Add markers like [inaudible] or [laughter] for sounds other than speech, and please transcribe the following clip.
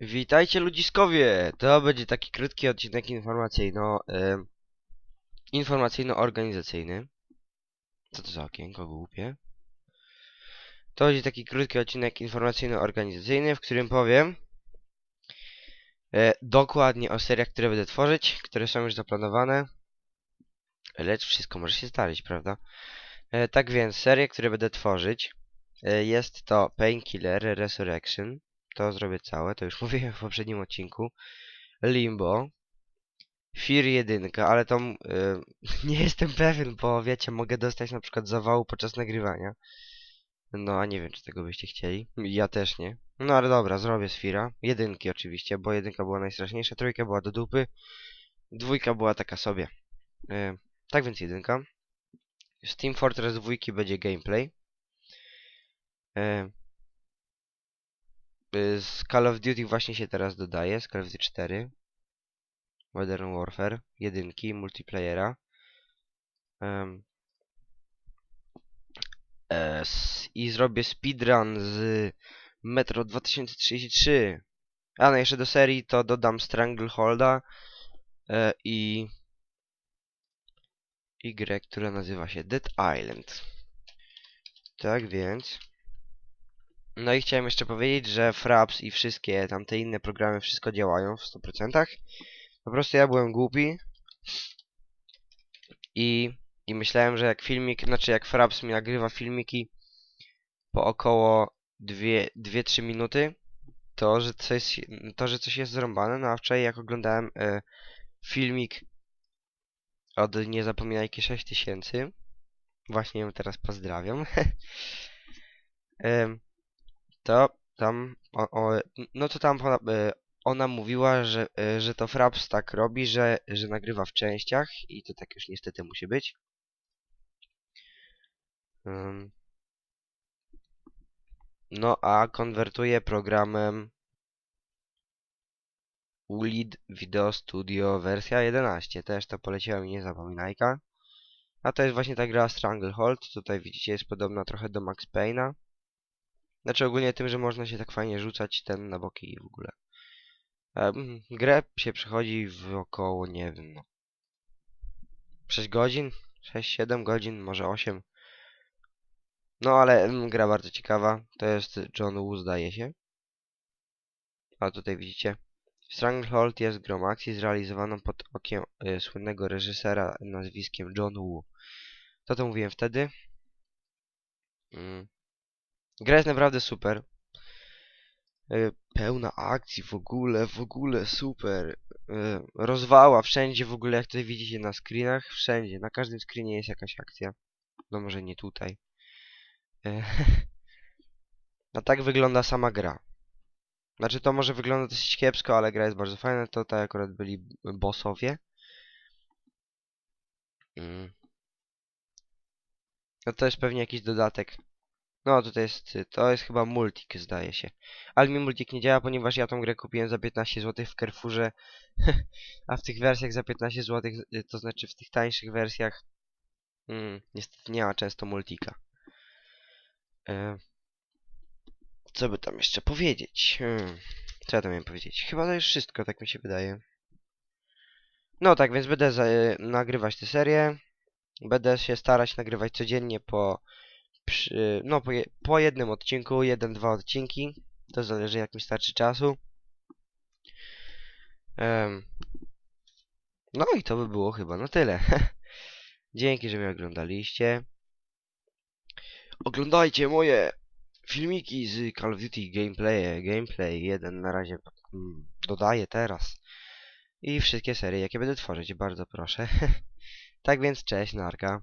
Witajcie ludziskowie! To będzie taki krótki odcinek informacyjno... em, informacyjno-organizacyjny. Co to za okienko głupie? To będzie taki krótki odcinek informacyjno-organizacyjny, w którym powiem e, dokładnie o seriach, które będę tworzyć, które są już zaplanowane. Lecz wszystko może się zdarzyć, prawda? E, tak więc, serie, które będę tworzyć jest to Painkiller Resurrection. To zrobię całe, to już [laughs] mówiłem w poprzednim odcinku. Limbo. Fear 1, ale to y, [laughs] nie jestem pewien, bo wiecie, mogę dostać na przykład zawału podczas nagrywania. No, a nie wiem, czy tego byście chcieli. Ja też nie. No ale dobra, zrobię Sfira. Jedynki oczywiście, bo jedynka była najstraszniejsza, trójka była do dupy, dwójka była taka sobie. Y, tak więc jedynka. Z Team Fortress 2 będzie gameplay. Y, y, z Call of Duty właśnie się teraz dodaje, z Call of Duty 4. Modern Warfare, jedynki, multiplayera. Em, e, I zrobię speedrun z Metro 2033. A no jeszcze do serii to dodam Strangleholda e, i grę, która nazywa się Dead Island. Tak więc. No i chciałem jeszcze powiedzieć, że Fraps i wszystkie tamte inne programy wszystko działają w 100%. Po prostu ja byłem głupi i, i myślałem, że jak filmik, znaczy jak Fraps mi nagrywa filmiki po około 2-3 minuty, to że, coś, to, że coś jest zrąbane, no a wczoraj jak oglądałem e, filmik od Niezapominajki 6000, właśnie ją teraz pozdrawiam, [laughs] em, to tam, o, o, no to tam ona, e, ona mówiła, że, e, że to Fraps tak robi, że, że nagrywa w częściach i to tak już niestety musi być. No a konwertuje programem ULID Video Studio wersja 11. Też to poleciła mi niezapominajka. A to jest właśnie ta gra Stranglehold. Tutaj widzicie jest podobna trochę do Max Payne'a. Znaczy ogólnie tym, że można się tak fajnie rzucać ten na boki i w ogóle. Em, grę się przechodzi w około, nie wiem, no, 6 godzin? 6-7 godzin, może 8. No ale gra bardzo ciekawa. To jest John Woo zdaje się. A tutaj widzicie. Stranglehold jest grą akcji zrealizowaną pod okiem y, słynnego reżysera nazwiskiem John Woo. To to mówiłem wtedy. Mm. Gra jest naprawdę super. Y, pełna akcji w ogóle, w ogóle super. Y, rozwała wszędzie w ogóle, jak tutaj widzicie na screenach. Wszędzie, na każdym screenie jest jakaś akcja. No może nie tutaj. Y, A [laughs] tak wygląda sama gra. Znaczy to może wygląda dosyć kiepsko, ale gra jest bardzo fajna. To tak akurat byli bossowie. Mm. No to jest pewnie jakiś dodatek. No tutaj jest, to jest chyba multik zdaje się. Ale mi multik nie działa, ponieważ ja tą grę kupiłem za 15 zł w Carrefourze. [laughs] A w tych wersjach za 15 zł, to znaczy w tych tańszych wersjach mm, niestety nie ma często multika. E, co by tam jeszcze powiedzieć? Hmm. Co ja tam miałem powiedzieć? Chyba to już wszystko, tak mi się wydaje. No tak, więc będę za, nagrywać tę serię. Będę się starać nagrywać codziennie po, przy, no, po, je, po jednym odcinku, jeden, dwa odcinki. To zależy jak mi starczy czasu. Em, no i to by było chyba na tyle. [laughs] Dzięki, że mnie oglądaliście. Oglądajcie moje filmiki z Call of Duty Gameplay, Gameplay 1 na razie mm, dodaję teraz. I wszystkie serie, jakie będę tworzyć, bardzo proszę. [laughs] tak więc, cześć, narka.